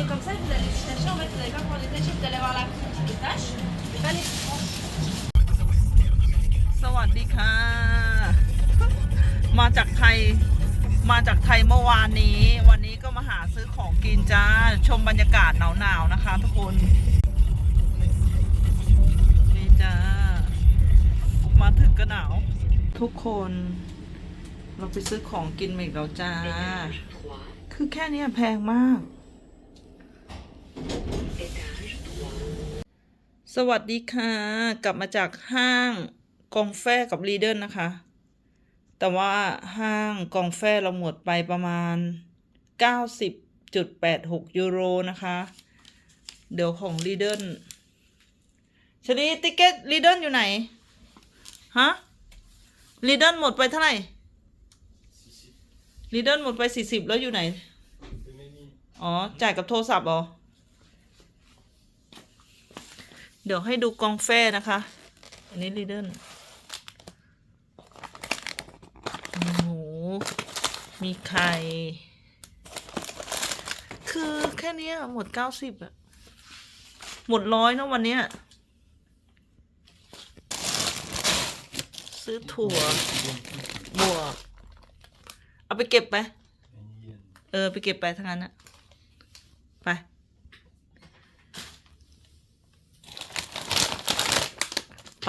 c'est comme ça que vous allez les tacher. En fait, vous n'allez pas prendre des taches, vous allez avoir la petite qui tâche, mais pas les franges. สวัสดีค่ะ มาจากไทย มาจากไทยเมื่อวานนี้ วันนี้ก็มาหาซื้อของกินจ้า ชมบรรยากาศหนาวๆนะคะทุกคนนี่จ้า มาถึงก็หนาว ทุกคน เราไปซื้อของกินมาอีกแล้วจ้า คือแค่นี้แพงมาก สวัสดีค่ะ กลับมาจากห้างกองแฟกับรีเดอร์นะคะ แต่ว่าห้างกองแฟเราหมดไปประมาณ 90.86 ยูโรนะคะ เดี๋ยวของรีเดอร์ชลีติเกตรีเดอร์อยู่ไหน ฮะรีเดอร์หมดไปเท่าไหร่รีเดอร์หมดไป 40 แล้วอยู่ไหน อ๋อ จ่ายกับโทรศัพท์เหรอ เดี๋ยวให้ดูกองแฟนะคะ อันนี้ลีเดนหมูมีไข่ คือแค่นี้หมดเก้าสิบอะหมดร้อยนะวันเนี้ย ซื้อถั่ว บวก เอาไปเก็บไป เออ ไปเก็บไปทั้งนั้นอะไป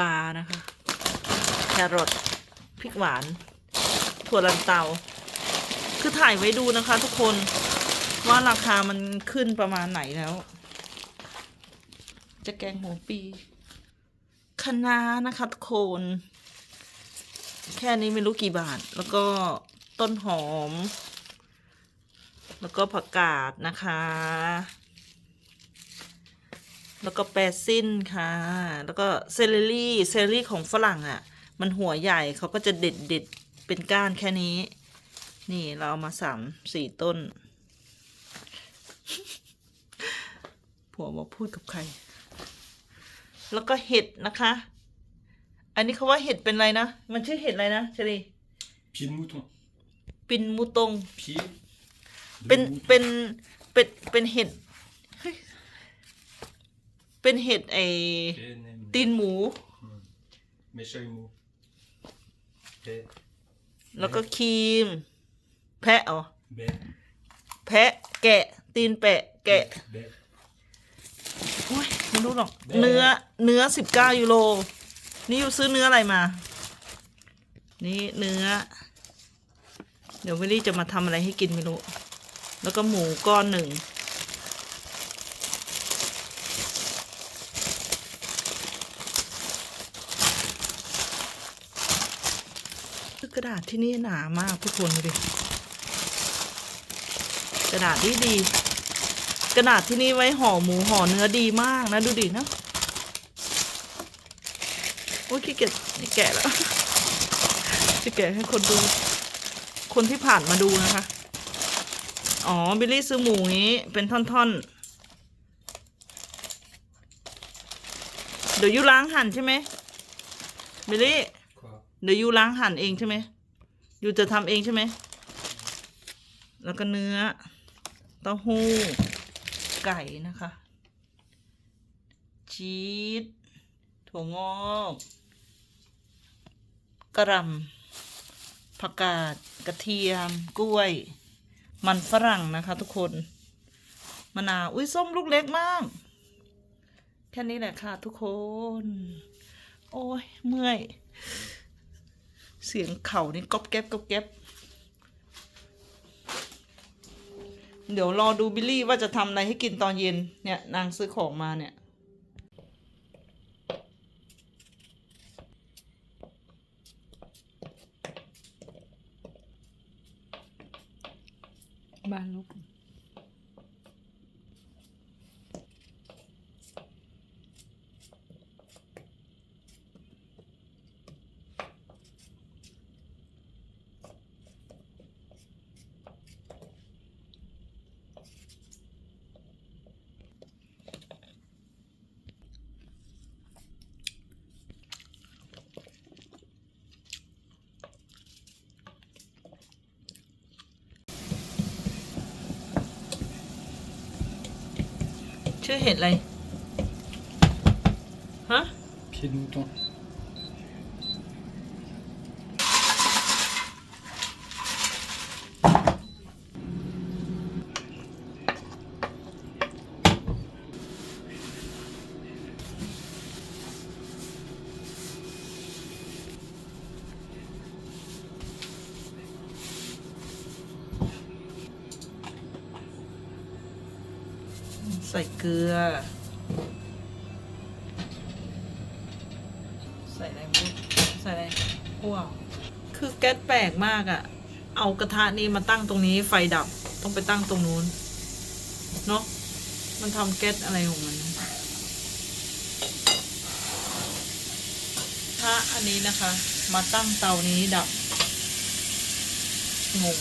ปลานะคะ แครอทพริกหวาน ถั่วลันเตา คือถ่ายไว้ดูนะคะ ทุกคนว่าราคามันขึ้นประมาณไหนแล้ว จะแกงหัวปีคะน้านะคะทุกคนแค่นี้ไม่รู้กี่บาท แล้วก็ต้นหอม แล้วก็ผักกาดนะคะ แล้วก็แปรซินค่ะ แล้วก็เซเลอรี่เซเลอรี่ของฝรั่งอะ่ะ มันหัวใหญ่เขาก็จะเด็ดเด็ดๆเป็นก้านแค่นี้ นี่เราเอามาสามสี่ต้น ผัวบอกพูดกับใคร แล้วก็เห็ดนะคะ อันนี้เขาว่าเห็ดเป็นอะไรนะ มันชื่อเห็ดอะไรนะเชลี Pied de mouton. ปินมูตง Pied เป็น de mouton. เป็นเป็นเป็นเห็ดเฮ้ย เป็นเห็ดไอ Pénem. ตีนหมู Méchaï mou. Pé. แล้วก็ครีม แพะอ๋อ Bé. แพะแกะ ตีนแปะ แกะ Bé. โอ้ยไม่รู้หรอกแบะเนื้อ เนื้อสิบเก้ายูโรนี่อยู่ซื้อเนื้ออะไรมา นี่เนื้อ เดี๋ยววิลลี่จะมาทำอะไรให้กินไม่รู้ แล้วก็หมูก้อนหนึ่ง กระดาษที่นี่หนามากทุกคนดูดิกระดาษดีดี กระดาษที่นี่ไว้ห่อหมูห่อเนื้อดีมากนะดูดินะโอ้ยขี้เกียจแกะแล้วจะแกะให้คนดู คนที่ผ่านมาดูนะคะ อ๋อบิลลี่ซื้อหมูนี้เป็นท่อนๆ เดี๋ยวยูล้างหั่นใช่ไหมบิลลี่ เดี๋ยวยูล้างหั่นเองใช่ไหมยูจะทำเองใช่ไหม แล้วก็เนื้อเต้าหู้ไก่นะคะ ชีสถั่วงอกกระหลำผักกาดกระเทียม กล้วย มันฝรั่งนะคะ ทุกคนมะนาวอุ้ยส้มลูกเล็กมาก แค่นี้แหละค่ะ ทุกคน โอ้ยเมื่อย เสียงเข่านี่ก๊อบแก๊บก๊อบแก๊บเดี๋ยวรอดูบิลลี่ว่าจะทำอะไรให้กินตอนเย็นเนี่ยนางซื้อของมาเนี่ย ชื่อเห็ดอะไร ฮะ พินตรง ใส่เกลือ ใส่อะไรไม่รู้ใส่อะไรอ้วกคือแก๊สแปลกมากอะ่ะ เอากระทะนี้มาตั้งตรงนี้ไฟดับ ต้องไปตั้งตรงนู้น เนาะ มันทำแก๊สอะไรของมันถ้าอันนี้นะคะ มาตั้งเตานี้ดับ งง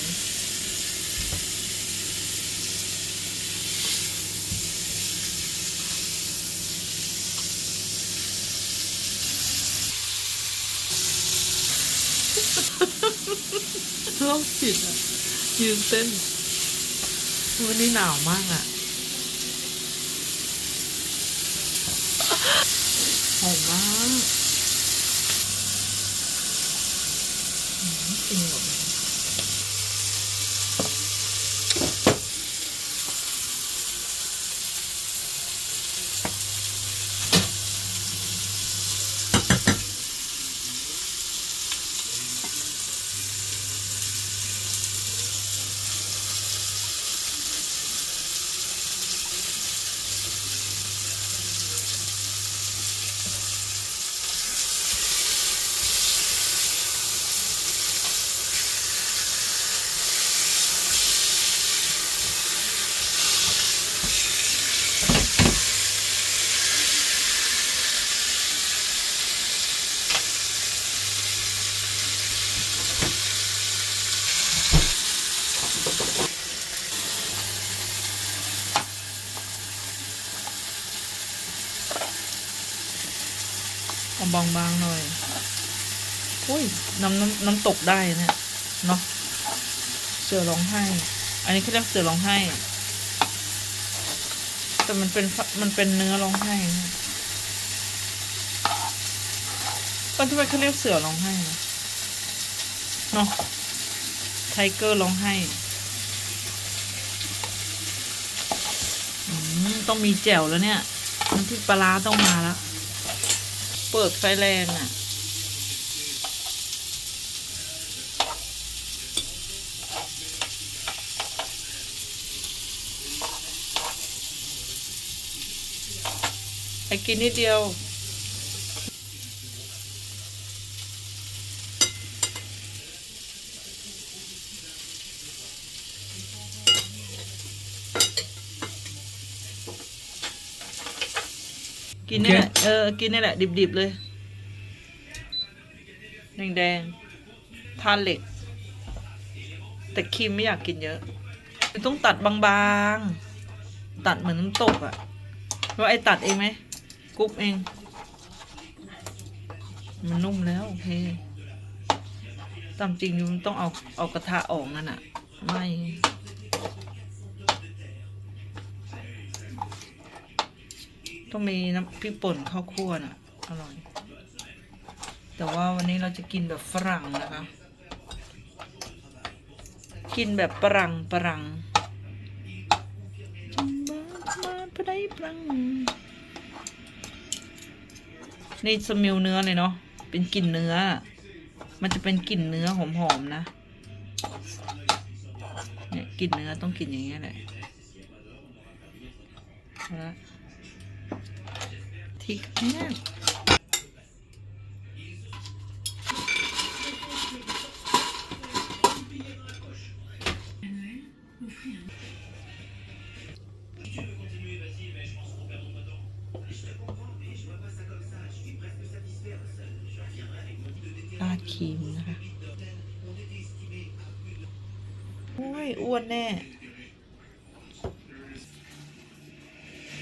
้องผิดอะ ยืนเต้น วันนี้หนาวมากอะหอมมากอืมจริงหรอ บางๆหน่อยอุ้ยน้ำน้ำน้ำตกได้เนี่ยเนาะเสือร้องไห้ อันนี้เขาเรียกเสือร้องไห้ แต่มันเป็นมันเป็นเนื้อร้องไห้นะมันทำไมเขาเรียกเสือร้องไห้เนาะไทเกอร์ร้องไห้ต้องมีแจ่วแล้วเนี่ยน้ำพริกปลาร้าต้องมาแล้ว เปิดไฟแรงอะ ไอ้กินนิดเดียว กินนี่แหละ เออ กินนี่แหละ ดิบๆเลย แดงๆทานเหล็ก แต่ครีมไม่อยากกินเยอะ ต้องตัดบางๆ ตัดเหมือนน้ำตกอะว่าไอ้ตัดเองไหมกรุ๊ปเอง มันนุ่มแล้วโอเคตามจริงมันต้องเอาเอากระทะออกนั่นอะไม่ ต้องมีน้ำพริกป่นข้าวคั่วน่ะอร่อย แต่ว่าวันนี้เราจะกินแบบฝรั่งนะคะ กินแบบปรังปรังมาปไดปรังนี่สมิลเนื้อเลยเนาะเป็นกลิ่นเนื้อ มันจะเป็นกลิ่นเนื้อหอมๆนะเนี่ยกลิ่นเนื้อต้องกลิ่นอย่างเงี้ยแหละแล้วทีแน่ราดครีมนะคะ โอ้ย อ้วนแน่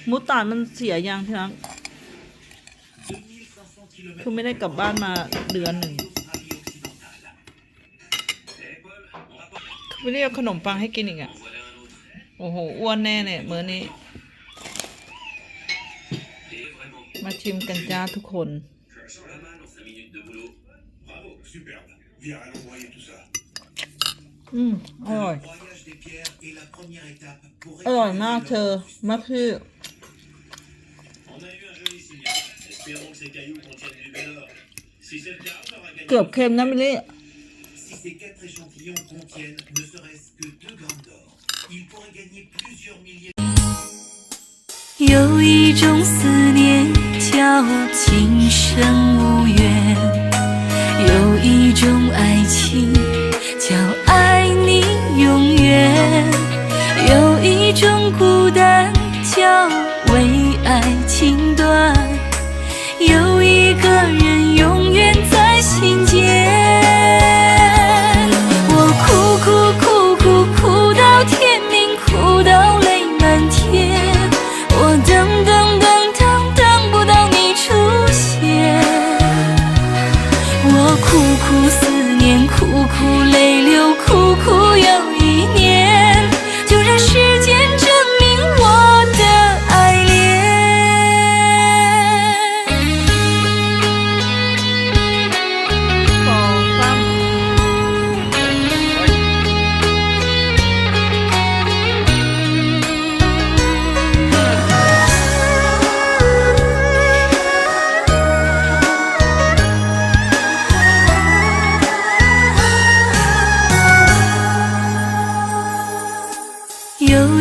หมูตานมันเสียยังที่รัก คือไม่ได้กลับบ้านมาเดือนหนึ่งไม่ได้เอาขนมปังให้กินอีกอะ่ะ โอ้โห อ้วนแน่เนี่ยเมื้อนี้ มาชิมกันจ้าทุกคน อืมอร่อย อร่อยมากเธอมาคือ Cup cream, non mais les... Si ces quatre échantillons contiennent ne serait-ce que 2 grammes d'or, ils pourraient gagner plusieurs milliers de... 有一种思念叫情深无语。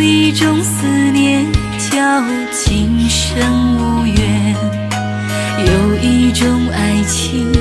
一种思念叫今生无缘。有一种爱情